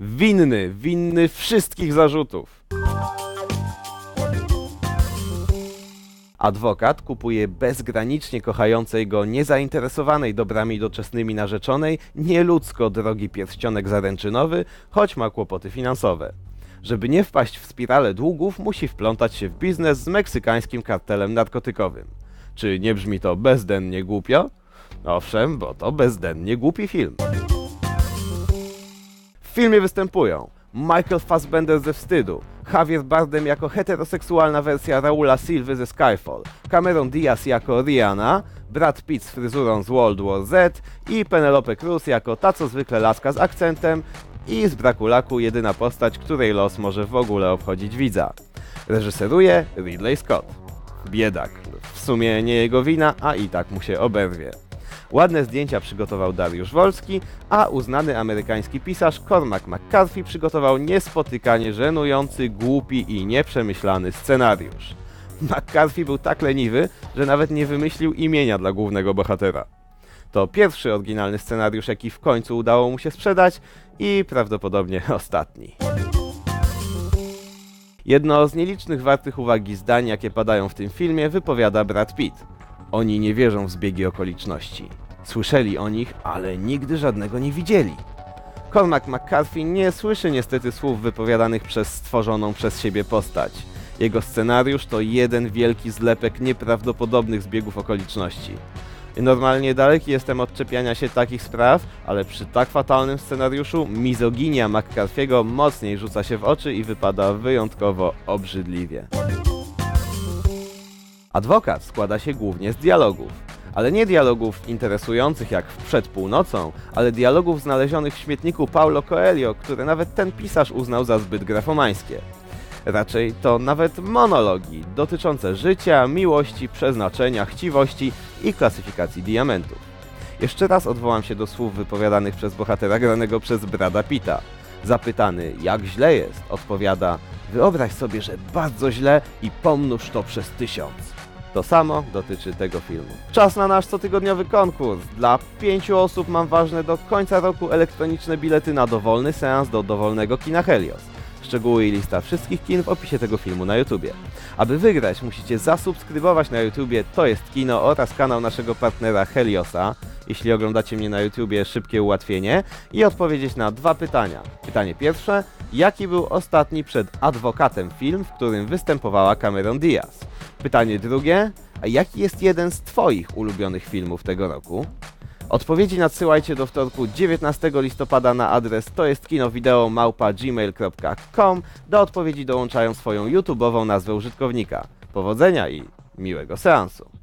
Winny, winny wszystkich zarzutów. Adwokat kupuje bezgranicznie kochającej go niezainteresowanej dobrami doczesnymi narzeczonej nieludzko drogi pierścionek zaręczynowy, choć ma kłopoty finansowe. Żeby nie wpaść w spiralę długów, musi wplątać się w biznes z meksykańskim kartelem narkotykowym. Czy nie brzmi to bezdennie głupio? Owszem, bo to bezdennie głupi film. Filmie występują Michael Fassbender ze wstydu, Javier Bardem jako heteroseksualna wersja Raula Silvy ze Skyfall, Cameron Diaz jako Rihanna, Brad Pitt z fryzurą z World War Z i Penelope Cruz jako ta co zwykle laska z akcentem i z braku laku jedyna postać, której los może w ogóle obchodzić widza. Reżyseruje Ridley Scott. Biedak. W sumie nie jego wina, a i tak mu się oberwie. Ładne zdjęcia przygotował Dariusz Wolski, a uznany amerykański pisarz Cormac McCarthy przygotował niespotykanie żenujący, głupi i nieprzemyślany scenariusz. McCarthy był tak leniwy, że nawet nie wymyślił imienia dla głównego bohatera. To pierwszy oryginalny scenariusz, jaki w końcu udało mu się sprzedać i prawdopodobnie ostatni. Jedno z nielicznych wartych uwagi zdań, jakie padają w tym filmie, wypowiada Brad Pitt. Oni nie wierzą w zbiegi okoliczności. Słyszeli o nich, ale nigdy żadnego nie widzieli. Cormac McCarthy nie słyszy niestety słów wypowiadanych przez stworzoną przez siebie postać. Jego scenariusz to jeden wielki zlepek nieprawdopodobnych zbiegów okoliczności. Normalnie daleki jestem od czepiania się takich spraw, ale przy tak fatalnym scenariuszu mizoginia McCarthy'ego mocniej rzuca się w oczy i wypada wyjątkowo obrzydliwie. Adwokat składa się głównie z dialogów. Ale nie dialogów interesujących jak Przed północą, ale dialogów znalezionych w śmietniku Paulo Coelho, które nawet ten pisarz uznał za zbyt grafomańskie. Raczej to nawet monologi dotyczące życia, miłości, przeznaczenia, chciwości i klasyfikacji diamentów. Jeszcze raz odwołam się do słów wypowiadanych przez bohatera granego przez Brada Pitta. Zapytany, jak źle jest, odpowiada: Wyobraź sobie, że bardzo źle i pomnóż to przez tysiąc. To samo dotyczy tego filmu. Czas na nasz cotygodniowy konkurs. Dla pięciu osób mam ważne do końca roku elektroniczne bilety na dowolny seans do dowolnego kina Helios. Szczegóły i lista wszystkich kin w opisie tego filmu na YouTubie. Aby wygrać, musicie zasubskrybować na YouTubie To jest Kino oraz kanał naszego partnera Heliosa, jeśli oglądacie mnie na YouTubie, szybkie ułatwienie, i odpowiedzieć na dwa pytania. Pytanie pierwsze, jaki był ostatni przed adwokatem film, w którym występowała Cameron Diaz? Pytanie drugie, a jaki jest jeden z Twoich ulubionych filmów tego roku? Odpowiedzi nadsyłajcie do wtorku 19 listopada na adres to jest kinowideo małpa gmail.com. Do odpowiedzi dołączają swoją YouTube'ową nazwę użytkownika. Powodzenia i miłego seansu.